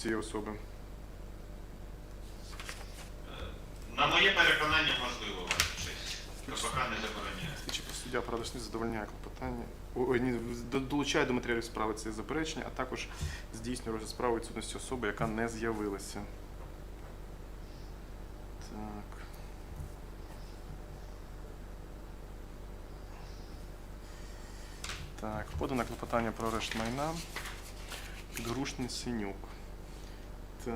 цієї особи? Е, На моє переконання можливо, ваша честь. КПК не забороняє. Слідчий суддя правдочний задовольняє клопотання. Ой, ні, долучає до матеріалів справи це заперечення, а також здійснює розгляд справи відсутності особи, яка не з'явилася. Так. Так, подане клопотання про арешт майна. Підгрушний Синюк. Так.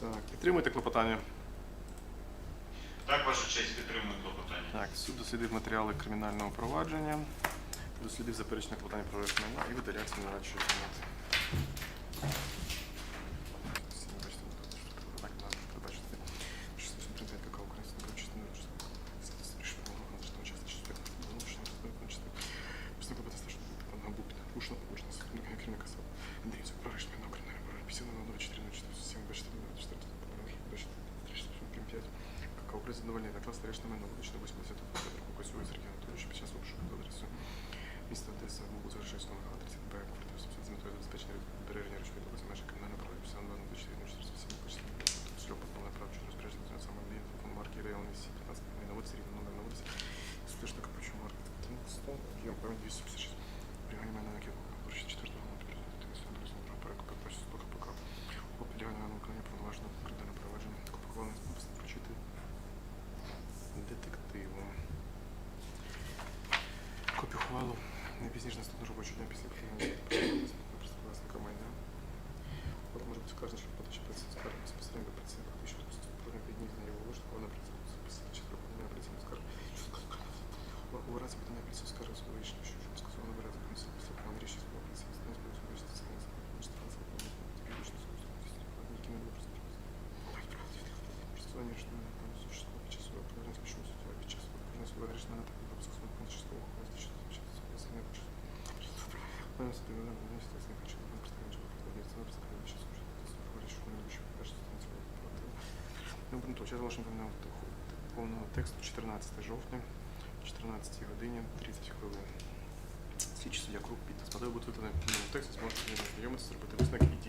Так, підтримуєте клопотання? Так, ваша честь, підтримую клопотання. Так, суд дослідив матеріали кримінального провадження, дослідив заперечне клопотання про арешт і видаляється на радчої кімнати. Сутника керівника САП Андрій Цюк про арешт майна кримінального провадження 50 на 24 07 24 24 25 КК України задовольняє наклад арешт майна вилучення 80 року Косюва Сергія Анатолійовича під час обшуку за адресою міста Одеса, вулиця Ржевського, 30 Б, квартира 150 з метою забезпечення збереження речової докази межі кримінального права 52 24 04 почтового шлюб подання прав через розпорядження на самому дії телефон марки районний сі 15 не наводиться рівно номер наводиться слышно капучу марки 100 об'єм пам'ять 256 Пригання мене на Копію ухвалу не пізніше наступного робочого дня після прийняття власника майна. От може бути вказано, що подача працівника скарги безпосередньо до працівника, що протягом 5 днів з неї виложить, вона працівника записати чи припинення працівника скарги. У разі подання працівника скарги особи рішення, що вже сказано вибирати комісію після плану рішення з працівника з нею збереження це не законно, що це які не будуть Представлення рішення на пані существо під час свого проведення запишемо суддя під час проведення свого рішення на таку допуск це представлення під час служити з свого рішення на вищу першу станцію проти. Ну, то час вашим повного повного тексту 14 жовтня, 14 годині 30 хвилин. Слідчий суддя Круг підпис. Подаю буде виконаний в повному тексті, зможете з ним ознайомитися, зробити висновок і діяти